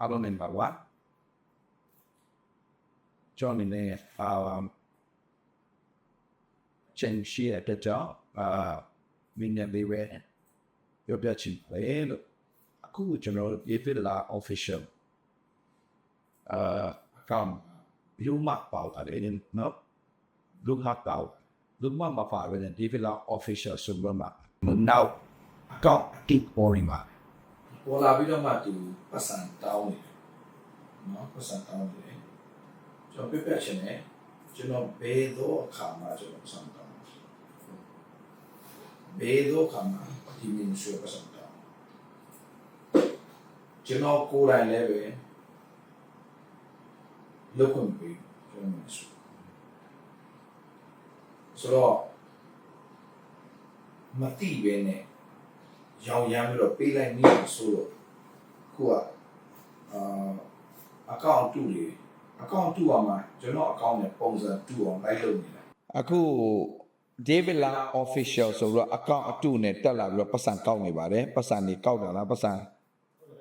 အားလုံးနဲ့ပါကွာကျွန်တော်နေအာချင်းရှိတဲ့အတွက်ကြောင့်အာမင်းနဲ့လေးပဲပြောပြချင်တယ်လို့အခုကျွန်တော်ဒီဖီလာ official အာကမ်ယူမတ်ပေါတယ်နော်လူမတ်ပေါလူမတ်မပါဘဲဒီဖီလာ official ဆိုတော့မှာ now ကောက် keep boring ပါ ပေါ်လာပြီးတော့မှသူပတ်စံတောင်းနေတယ်နော်ပတ်စံတောင်းနေတယ်ကျွန်တော်ပြပြချင်တယ်ကျွန်တော်ဘယ်တော့အခါမှကျွန်တော်ပတ်စံတောင်းဘယ်တော့အခါမှဒီမင်းရှိပတ်စံတောင်းကျွန်တော်ကိုယ်တိုင်လည်းပဲလုပ်ခွင့်ပေးကျွန်တော်မရှိဆိုတော့မတိပဲနဲ့ ရောင်ရမ်းပြီးတော့ပေးလိုက်မိဆိုတော့ခုကအာအကောင့်တူလေအကောင့်တူအောင်မှာကျွန်တော်အကောင့်နဲ့ပုံစံတူအောင်လိုက်လုပ်နေတာအခု David La official ဆိုတော့အကောင့်အတုနဲ့တက်လာပြီးတော့ပတ်စံကောက်နေပါတယ်ပတ်စံနေကောက်တာလားပတ်စံ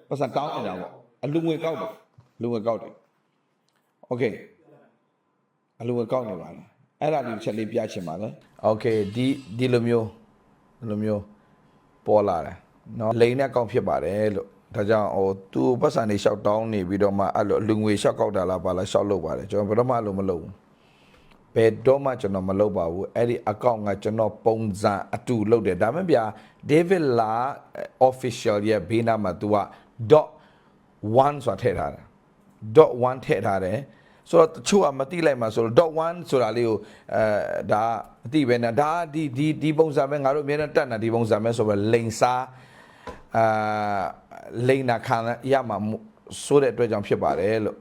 ပတ်စံကောက်နေတာပေါ့အလူငွေကောက်တယ်လူငွေကောက်တယ် Okay အလူငွေကောက်နေပါလားအဲ့ဒါဒီချက်လေးပြချင်ပါလေ Okay ဒီဒီလိုမျိုးဒီလိုမျိုး ပေါ်လာတယ်နော်လိန်နဲ့ကောက်ဖြစ်ပါတယ်လို့ဒါကြောင့်ဟိုသူပတ်စံနေလျှောက်တောင်းနေပြီးတော့မှအဲ့လိုလူငွေလျှောက်ကောက်တာလားပါလားလျှောက်လုပ်ပါတယ်ကျွန်တော်ဘယ်တော့မှအဲ့လိုမလုပ်ဘူးဘယ်တော့မှကျွန်တော်မလုပ်ပါဘူးအဲ့ဒီ account ကကျွန်တော်ပုံစံအတူလုပ်တယ်ဒါမှမဟုတ်ဗျာ David La official ရဲ့ဘေးနားမှာ तू က .1 ဆိုတာထည့်ထားတယ် .1 ထည့်ထားတယ် ဆိုတော့တချို့ကမတိလိုက်မှာဆိုတော့ .1 ဆိုတာလေးကိုအဲဒါအတိပဲနဲ့ဒါဒီဒီဒီပုံစံပဲငါတို့အများနဲ့တက်နေတာဒီပုံစံပဲဆိုတော့လိန်စားအာလိန်နာခံရမှာမို့ဆိုတဲ့အတွက်ကြောင့်ဖြစ်ပါတယ်လို့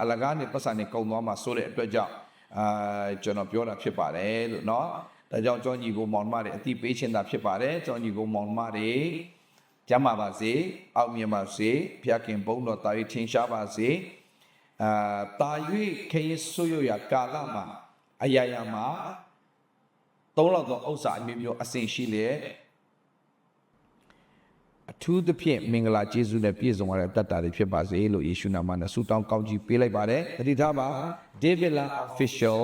အလကားနေပတ်စံနေကုံသွားမှာဆိုတဲ့အတွက်ကြောင့်အာကျွန်တော်ပြောတာဖြစ်ပါတယ်လို့เนาะဒါကြောင့်ကျွန်တော်ညီကိုမောင်နှမတွေအတိပေးချင်တာဖြစ်ပါတယ်ကျွန်တော်ညီကိုမောင်နှမတွေကျမ်းပါပါစေအောင်မြင်ပါစေဖျားခင်ဘုန်းတော်တာ၍ထင်ရှားပါစေ အာတာ၍ခရီးဆွရရကာလမှာအရာရာမှာသုံးလောက်သောဥစ္စာအမျိုးမျိုးအစဉ်ရှိလေအထူးသဖြင့်မင်္ဂလာကျေးဇူးနဲ့ပြည့်စုံရတဲ့တတ်တာတွေဖြစ်ပါစေလို့ယေရှုနာမနဲ့ဆုတောင်းကောင်းကြီးပေးလိုက်ပါတယ်တတိထားပါ David La official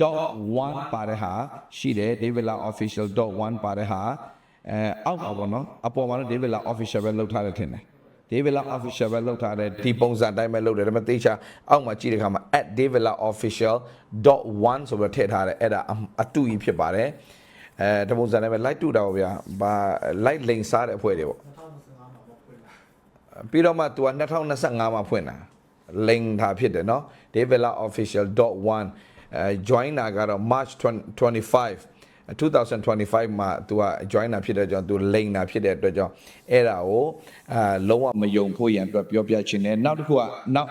.1 ပါတဲ့ဟာရှိတယ် David La official .1 ပါတဲ့ဟာအဲအောက်ပါဘောနော်အပေါ်မှာတော့ David La official ပဲလောက်ထားတယ်ထင်တယ် David La official ပဲလောက်ထားတယ်ဒီပုံစံအတိုင်းပဲလောက်တယ်ဒါပေမဲ့တေချာအောက်မှာကြည့်တဲ့အခါမှာ @davidlaofficial.1 ဆိုပြီးထည့်ထားတယ်အဲ့ဒါအတူကြီးဖြစ်ပါတယ်အဲဒီပုံစံနဲ့ပဲ light တူတာပေါ့ဗျာဘာ light လိန်စားတဲ့အဖွဲ့တွေပေါ့ ပြီးတော့မှ तू က2025မှာဖွင့်တာလိန်တာဖြစ်တယ်เนาะ developofficial.1 အဲ join တာကတော့ March 25 2025မှာ तू က join တာဖြစ်တဲ့ကြောင့် तू လိန်တာဖြစ်တဲ့အတွက်ကြောင့်အဲ့ဒါကိုအာလုံးဝမယုံဖို့ရန်အတွက်ပြောပြချင်တယ်နောက်တစ်ခုကနောက်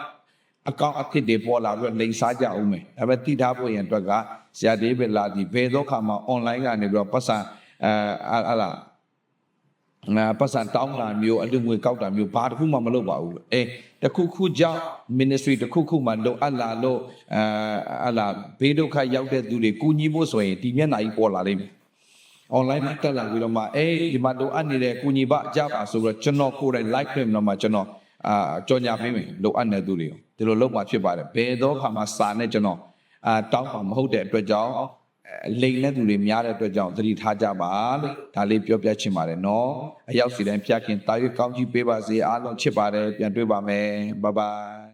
အကောင့်အဖြစ်တွေပေါ်လာပြီးတော့လိန်စားကြအောင်မယ်ဒါပေမဲ့တိထားဖို့ရန်အတွက်ကဆရာဒေးဗစ်လာဒီဘယ်တော့ခါမှ online ကနေပြီးတော့ပတ်စံအဲဟာလာ ငါပတ်စံတောင်းတာမျိုးအလူငွေကောက်တာမျိုးဘာတစ်ခုမှမလုပ်ပါဘူးအေးတစ်ခုခုကြောင့် ministry တစ်ခုခုမှလုံအပ်လာလို့အဲအလားဘေးဒုက္ခရောက်တဲ့သူတွေကူညီဖို့ဆိုရင်ဒီမျက်နှာကြီးပေါ်လာလိမ့်မယ် online မှာတက်လာပြီးတော့မှအေးဒီမှာလိုအပ်နေတဲ့ကူညီပါကြပါဆိုတော့ကျွန်တော်ကိုယ်တိုင် live ပြင်တော့မှကျွန်တော်အာကြော်ညာပေးမယ်လိုအပ်တဲ့သူတွေကိုဒီလိုလုပ်မှဖြစ်ပါတယ်ဘယ်တော့ခါမှစာနဲ့ကျွန်တော်အာတောင်းပါမဟုတ်တဲ့အတွက်ကြောင့် အဲလိန်တဲ့သူတွေများတဲ့အတွက်ကြောင့်သတိထားကြပါလို့ဒါလေးပြောပြချင်ပါတယ်နော်အရောက်စီတိုင်းဖျက်ခင်တာရွေးကောင်းကြီးပေးပါစေအားလုံးချစ်ပါတယ်ပြန်တွေ့ပါမယ်ဘိုင်ဘိုင်